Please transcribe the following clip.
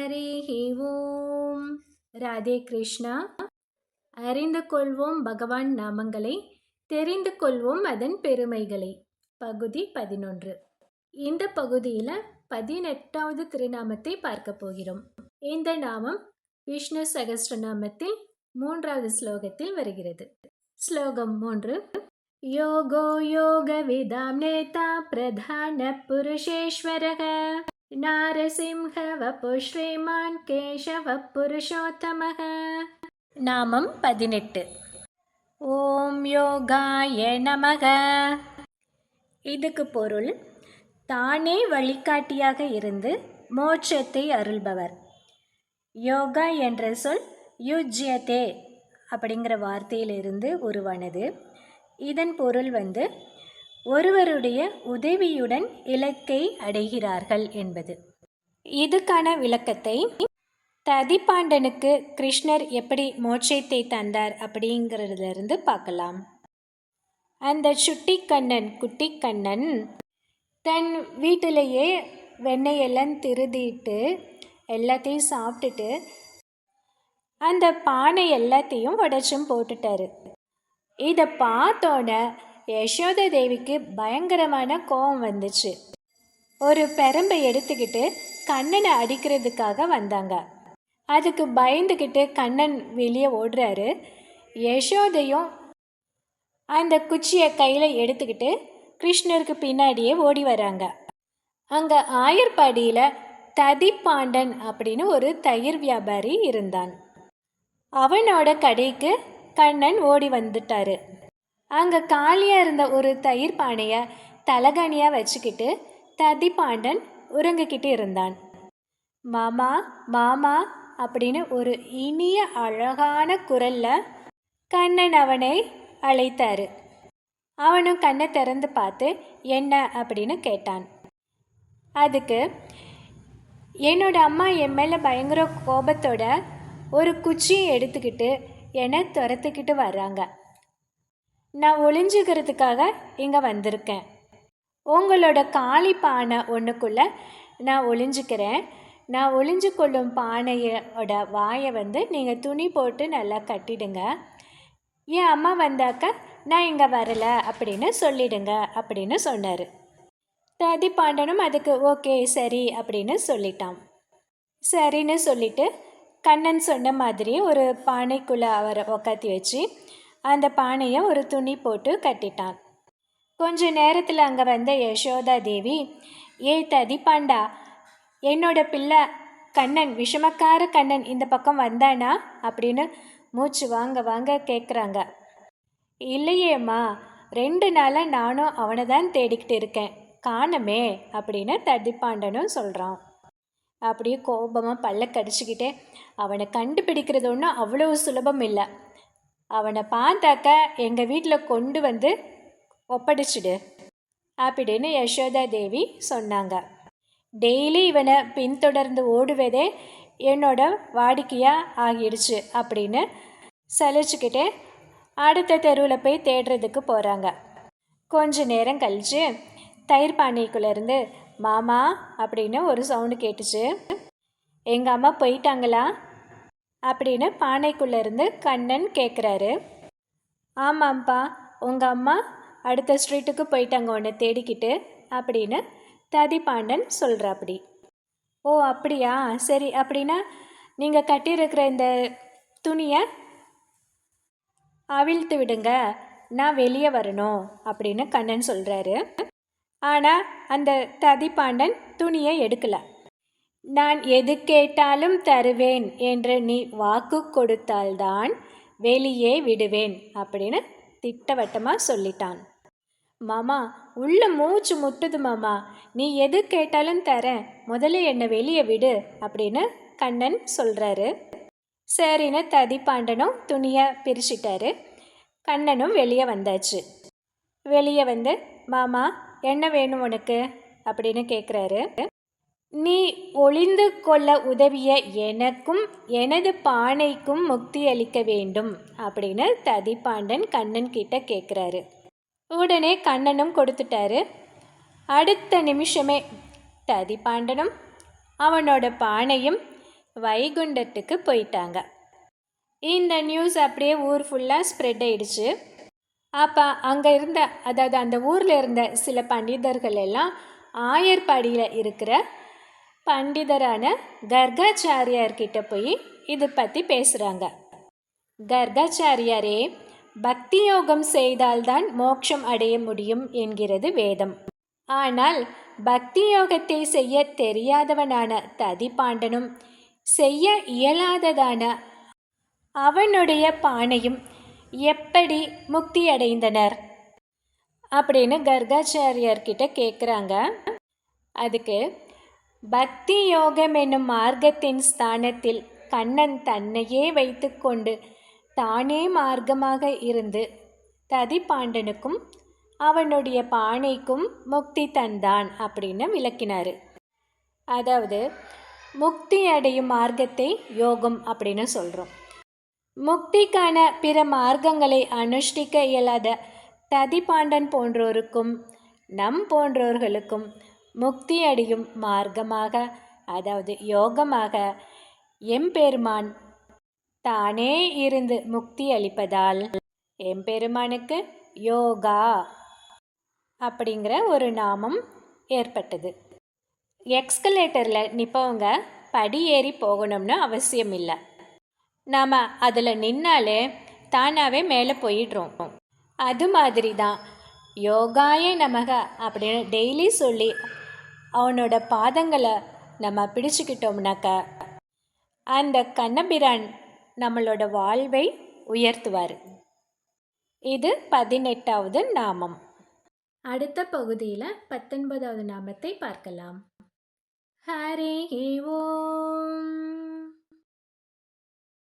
ஹரிஹி ஓம் ராதே கிருஷ்ணா அறிந்து கொள்வோம் பகவான் நாமங்களை தெரிந்து கொள்வோம் அதன் பெருமைகளை பகுதி பதினொன்று இந்த பகுதியில் பதினெட்டாவது திருநாமத்தை பார்க்க போகிறோம் இந்த நாமம் விஷ்ணு சகஸ்ரநாமத்தில் மூன்றாவது ஸ்லோகத்தில் வருகிறது ஸ்லோகம் மூன்று योगो योगविदां नेता प्रधानपुरुषेश्वरः நாரசிம்ஹவபுஸ்ரீமான் கேசவ புருஷோத்தமக நாமம் பதினெட்டு. ஓம் யோகாய நமக இதுக்கு பொருள் தானே வழிகாட்டியாக இருந்து மோட்சத்தை அருள்பவர். யோகா என்ற சொல் யுஜ்யதே அப்படிங்கிற வார்த்தையிலிருந்து உருவானது. இதன் பொருள் வந்து ஒருவருடைய உதவியுடன் இலக்கை அடைகிறார்கள் என்பது. இதுக்கான விளக்கத்தை ததிப்பாண்டனுக்கு கிருஷ்ணர் எப்படி மோட்சத்தை தந்தார் அப்படிங்கிறதுலேருந்து பார்க்கலாம். அந்த சுட்டி கண்ணன் குட்டி கண்ணன் தன் வீட்டிலேயே வெண்ணெயெல்லாம் திருதிட்டு எல்லாத்தையும் சாப்பிட்டுட்டு அந்த பானை எல்லாத்தையும் உடச்சும் போட்டுட்டாரு. இதை பார்த்தோன்னே யசோத தேவிக்கு பயங்கரமான கோபம் வந்துச்சு. ஒரு பெரம்பை எடுத்துக்கிட்டு கண்ணனை அடிக்கிறதுக்காக வந்தாங்க. அதுக்கு பயந்துக்கிட்டு கண்ணன் வெளியே ஓடுறாரு. யசோதையும் அந்த குச்சியை கையில் எடுத்துக்கிட்டு கிருஷ்ணருக்கு பின்னாடியே ஓடி வராங்க. அங்கே ஆயர்பாடியில் ததிப்பாண்டன் அப்படின்னு ஒரு தயிர் வியாபாரி இருந்தான். அவனோட கடைக்கு கண்ணன் ஓடி வந்துட்டாரு. அங்கே காலியாக இருந்த ஒரு தயிர் பானையை தலகணியாக வச்சுக்கிட்டு ததிப்பாண்டன் உறங்கிக்கிட்டு இருந்தான். மாமா மாமா அப்படின்னு ஒரு இனிய அழகான குரலில் கண்ணன் அவனை அழைத்தாரு. அவனும் கண்ணை திறந்து பார்த்து என்ன? அப்படின்னு கேட்டான். அதுக்கு என்னோட அம்மா என் மேலே பயங்கர கோபத்தோட ஒரு குச்சியை எடுத்துக்கிட்டு என்னை துரத்துக்கிட்டு வர்றாங்க. நான் ஒளிஞ்சுக்கிறதுக்காக இங்கே வந்திருக்கேன். உங்களோட காளி பானை ஒன்றுக்குள்ளே நான் ஒளிஞ்சுக்கிறேன். நான் ஒளிஞ்சு கொள்ளும் பானையோட வாயை வந்து நீங்கள் துணி போட்டு நல்லா கட்டிடுங்க. என் அம்மா வந்தாக்க நான் இங்கே வரலை அப்படின்னு சொல்லிடுங்க அப்படின்னு சொன்னார். ததி பாண்டனும் அதுக்கு ஓகே சரி அப்படின்னு சொல்லிட்டான். சரின்னு சொல்லிட்டு கண்ணன் சொன்ன மாதிரி ஒரு பானைக்குள்ளே அவரை உக்காத்தி வச்சு அந்த பானையை ஒரு துணி போட்டு கட்டிட்டான். கொஞ்ச நேரத்தில் அங்கே வந்த யசோதா தேவி ஏ ததிப்பாண்டா என்னோட பிள்ளை கண்ணன் விஷமக்கார கண்ணன் இந்த பக்கம் வந்தானா? அப்படின்னு மூச்சு வாங்க வாங்க கேட்குறாங்க இல்லையேம்மா ரெண்டு நாளாக நானும் அவனை தான் தேடிக்கிட்டு இருக்கேன். காணமே அப்படின்னு ததிப்பாண்டனும் சொல்கிறான் அப்படியே கோபமாக பல்ல கடிச்சிக்கிட்டே அவனை கண்டுபிடிக்கிறது ஒன்றும் அவ்வளோ சுலபம் இல்லை. அவனை பார்த்தாக்க எங்கள் வீட்டில் கொண்டு வந்து ஒப்படைச்சிடு அப்படின்னு யசோதா தேவி சொன்னாங்க. டெய்லி இவனை பின்தொடர்ந்து ஓடுவதே என்னோட வாடிக்கையாக ஆகிடுச்சு அப்படின்னு சலிச்சுக்கிட்டே அடுத்த தெருவில் போய் தேடுறதுக்கு போகிறாங்க கொஞ்ச நேரம் கழித்து தயிர் பானைக்குள்ளேருந்து மாமா அப்படின்னு ஒரு சவுண்டு கேட்டுச்சு. எங்கள் அம்மா போயிட்டாங்களா? அப்படின்னு பானைக்குள்ளேருந்து கண்ணன் கேட்குறாரு ஆமாம்ப்பா உங்கள் அம்மா அடுத்த ஸ்ட்ரீட்டுக்கு போயிட்டாங்க உன்னை தேடிக்கிட்டு அப்படின்னு ததி பாண்டன் சொல்கிறாப்படி ஓ அப்படியா? சரி அப்படின்னா நீங்கள் கட்டியிருக்கிற இந்த துணியை அவிழ்த்து விடுங்க நான் வெளியே வரணும் அப்படின்னு கண்ணன் சொல்கிறாரு ஆனால் அந்த ததி பாண்டன் துணியை எடுக்கலை. நான் எது கேட்டாலும் தருவேன் என்று நீ வாக்கு கொடுத்தால்தான் வெளியே விடுவேன் அப்படின்னு திட்டவட்டமாக சொல்லிட்டான். மாமா உள்ள மூச்சு முட்டுது மாமா. நீ எது கேட்டாலும் தரேன் முதல்ல என்னை வெளியே விடு அப்படின்னு கண்ணன் சொல்கிறாரு சரின்னு ததிப்பாண்டனும் துணியை பிரிச்சிட்டாரு. கண்ணனும் வெளியே வந்தாச்சு. வெளியே வந்து மாமா என்ன வேணும் உனக்கு? அப்படின்னு கேட்குறாரு நீ ஒளிந்து கொள்ள உதவிய எனக்கும் எனது பானைக்கும் முக்தி அளிக்க வேண்டும் அப்படின்னு ததிப்பாண்டன் கண்ணன் கிட்ட கேட்குறாரு உடனே கண்ணனும் கொடுத்துட்டாரு. அடுத்த நிமிஷமே ததிப்பாண்டனும் அவனோட பானையும் வைகுண்டத்துக்கு போயிட்டாங்க. இந்த நியூஸ் அப்படியே ஊர் ஃபுல்லாக ஸ்ப்ரெட் ஆயிடுச்சு. அப்போ அங்கே இருந்த அதாவது அந்த ஊரில் இருந்த சில பண்டிதர்கள் எல்லாம் ஆயர்பாடியில் இருக்கிற பண்டிதரான கர்காச்சாரியார்கிட்ட போய் இது பற்றி பேசுகிறாங்க கர்காச்சாரியாரே பக்தி யோகம் செய்தால்தான் மோட்சம் அடைய முடியும் என்கிறது வேதம். ஆனால் பக்தி யோகத்தை செய்ய தெரியாதவனான ததிபாண்டனும் செய்ய இயலாததான அவனுடைய பானையும் எப்படி முக்தி அடைந்தனர் அப்படின்னு கர்காச்சாரியார்கிட்ட கேட்குறாங்க அதுக்கு பக்தி யோகம் என்னும் மார்க்கத்தின் ஸ்தானத்தில் கண்ணன் தன்னையே வைத்துக்கொண்டு தானே மார்க்கமாக இருந்து ததிபாண்டனுக்கும் அவனுடைய பானைக்கும் முக்தி தந்தான் அப்படின்னு விளக்கினார். அதாவது முக்தி அடையும் மார்க்கத்தை யோகம் அப்படின்னு சொல்கிறோம் முக்திக்கான பிற மார்க்கங்களை அனுஷ்டிக்க இயலாத ததிபாண்டன் போன்றோருக்கும் நம் போன்றோர்களுக்கும் முக்தி அடையும் மார்க்கமாக அதாவது யோகமாக எம்பெருமான் தானே இருந்து முக்தி அளிப்பதால் எம்பெருமானுக்கு யோகா அப்படிங்கிற ஒரு நாமம் ஏற்பட்டது. எக்ஸ்கலேட்டரில் நிற்பவங்க படி ஏறி போகணும்னு அவசியம் இல்லை. நாம் அதில் நின்னாலே தானாகவே மேலே போயிடுறோம். அது மாதிரி தான் யோகாய நமக அப்படின்னு டெய்லி சொல்லி அவனோட பாதங்களை நம்ம பிடிச்சுக்கிட்டோம்னாக்க அந்த கண்ணபிரான் நம்மளோட வாழ்வை உயர்த்துவார். இது பதினெட்டாவது நாமம். அடுத்த பகுதியில் பத்தொன்பதாவது நாமத்தை பார்க்கலாம். ஹரே ஓம்.